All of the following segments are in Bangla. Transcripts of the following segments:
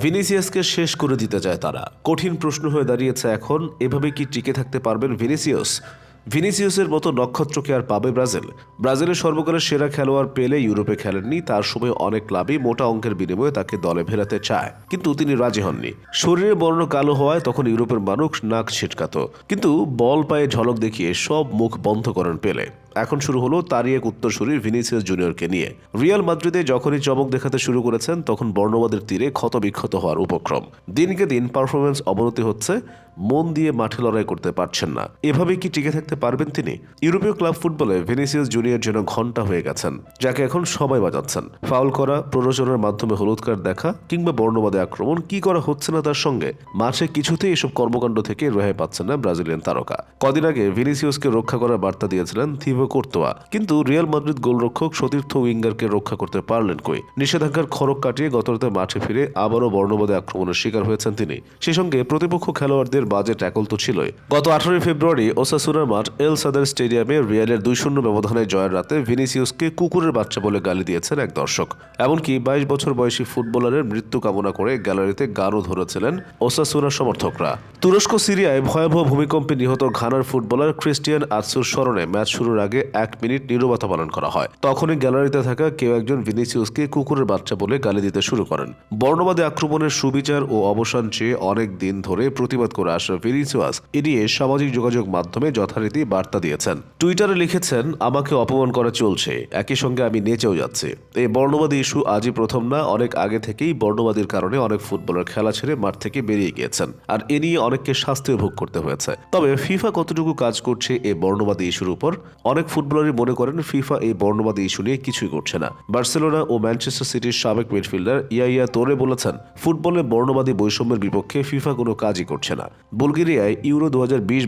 ভিনিসিয়াসকে শেষ করে দিতে চায় তারা। কঠিন প্রশ্ন হয়ে দাঁড়িয়েছে এখন, এভাবে কি টিকে থাকতে পারবেন ভিনিসিয়াস? ভিনিসিয়াসের মতো নক্ষত্রকে আর পাবে ব্রাজিল। ব্রাজিলের সর্বকালের সেরা খেলোয়াড় পেলে ইউরোপে খেলেননি, তার সময় অনেক ক্লাবই মোটা অঙ্কের বিনিময়ে তাকে দলে ফেরাতে চায়। কিন্তু তিনি রাজি হননি। শরীরে বর্ণ কালো হওয়ায় তখন ইউরোপের মানুষ নাক ছিটকাত। কিন্তু বল পায়ে ঝলক দেখিয়ে সব মুখ বন্ধ করেন পেলে। এখন শুরু হলো তারই এক উত্তরসূরি ভিনিসিয়াস জুনিয়রকে নিয়ে। রিয়াল মাদ্রিদে যখনই চমক দেখাতে শুরু করেছেন, তখন বর্ণবাদের তীরে ক্ষতবিক্ষত হওয়ার উপক্রম। দিনকে দিন পারফরমেন্স অবনতি হচ্ছে, মন দিয়ে মাঠে লড়াই করতে পারছেন না। এভাবে কি টিকে থাকতে পারবেন তিনি? ইউরোপীয় ক্লাব ফুটবলে ভিনিসিয়াস জুনিয়র যেন ঘণ্টা হয়ে গেছেন, যাকে এখন সবাই বাজাচ্ছেন ফাউল করা, প্ররোচনার মাধ্যমে হলুদ কার্ড দেখা, কিংবা বর্ণবাদে আক্রমণ, কি করা হচ্ছে না তার সঙ্গে? মাঠে কিছুতেই এসব কর্মকাণ্ড থেকে রেহাই পাচ্ছেন না ব্রাজিলিয়ান তারকা। কদিন আগে ভিনিসিয়াসকে রক্ষা করার বার্তা দিয়েছিলেন থিভো কোর্তোয়া কিন্তু রিয়াল মাদ্রিদ গোলরক্ষক সতীর্থ উইঙ্গারকে রক্ষা করতে পারলেন কই? নিষেধাজ্ঞার খড়ক কাটিয়ে গতরাতে মাঠে ফিরে আবারও বর্ণবাদে আক্রমণের শিকার হয়েছেন তিনি। সেই সঙ্গে প্রতিপক্ষ খেলোয়াড়দের বাজে ট্যাকল তো ছিলই। গত আঠারোই ফেব্রুয়ারি ওসাসুনার মাঠ এল সাদার স্টেডিয়ামে রিয়ালের দুই শূন্য ব্যবধানে জয়ের রাতে ভিনিসিয়াসকে কুকুরের বাচ্চা বলে গালি দিয়েছেন এক দর্শক। এমনকি বাইশ বছর বয়সী ফুটবলারের মৃত্যু কামনা করে গ্যালারিতে গানও ধরেছিলেন ওসাসুনার সমর্থকরা। তুরস্ক সিরিয়ায় ভয়াবহ ভূমিকম্পে নিহত ঘানার ফুটবলার ক্রিস্টিয়ান আতসুর স্মরণে ম্যাচ শুরুর আগে এক মিনিট নীরবতা পালন করা হয়। তখনই গ্যালারিতে থাকা কেউ একজন ভিনিসিয়াসকে কুকুরের বাচ্চা বলে গালি দিতে শুরু করেন। বর্ণবাদী আক্রমণের সুবিচার ও অবসান চেয়ে অনেক দিন ধরে প্রতিবাদ করে আসা ভিনিসিয়াস এ নিয়ে সামাজিক যোগাযোগ মাধ্যমে যথারীতি বার্তা দিয়েছেন। টুইটারে লিখেছেন, আমাকে অপমান করা চলছে। একই সঙ্গে আমি নেচেও যাচ্ছি। এই বর্ণবাদী ইস্যু আজই প্রথম না, অনেক আগে থেকেই বর্ণবাদীর কারণে অনেক ফুটবলার খেলা ছেড়ে মাঠ থেকে বেরিয়ে গিয়েছেন। আর এ নিয়ে অনেককে শাস্তিও ভোগ করতে হয়েছে। তবে ফিফা কতটুকু কাজ করছে এই বর্ণবাদী ইস্যুর উপর? অনেক ফুটবলারই মনে করেন ফিফা এই বর্ণবাদী ইস্যু নিয়ে কিছুই করছে না। বার্সেলোনা ও ম্যানচেস্টার সিটির সাবেক মিডফিল্ডার ইয়াইয়া তোরে বলেছেন, ফুটবলে বর্ণবাদী বৈষম্যের বিপক্ষে ফিফা কোনো কাজই করছে না। বুলগেরিয়ায় ইউরো দু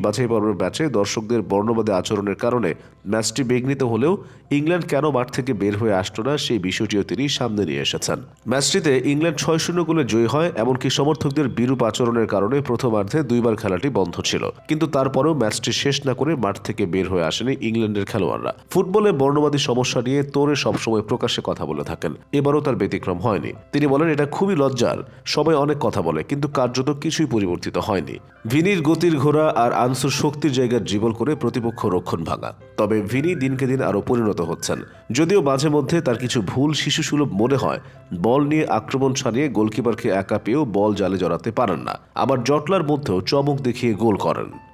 বাছাই পর্বের ম্যাচে দর্শকদের বর্ণবাদী আচরণের কারণে ম্যাচটি বিঘ্নিত হলেও ইংল্যান্ড কেন মাঠ থেকে বের হয়ে আসতো না সেই বিষয়টিও তিনি সামনে নিয়ে এসেছেন। ম্যাচটিতে ইংল্যান্ড ছয় শূন্য গোলে জয়ী হয়, এমনকি সমর্থকদের বিরূপ আচরণের কারণে প্রথমার্ধে দুইবার খেলাটি বন্ধ ছিল। কিন্তু তারপরেও ম্যাচটি শেষ না করে মাঠ থেকে বের হয়ে আসেনি ইংল্যান্ডের খেলোয়াড়রা। ফুটবলে বর্ণবাদী সমস্যা নিয়ে তোরে সবসময় প্রকাশ্যে কথা বলে থাকেন। এবারও তার ব্যতিক্রম হয়নি। তিনি বলেন, এটা খুবই লজ্জার। সবাই অনেক কথা বলে, কিন্তু কার্যত কিছুই পরিবর্তিত হয়নি। ভিনির গতির ঘোড়া আর আনসুর শক্তির জায়গার জীবল করে প্রতিপক্ষ রক্ষণ ভাঙা। তবে ভিনি দিনকে দিন আরও পরিণত হচ্ছেন। যদিও মাঝে মধ্যে তার কিছু ভুল শিশুসুলভ মনে হয়। বল নিয়ে আক্রমণ ছাড়িয়ে গোলকিপারকে একা পেয়েও বল জালে জড়াতে পারেন না। আবার জটলার মধ্যেও চমক দেখিয়ে গোল করেন।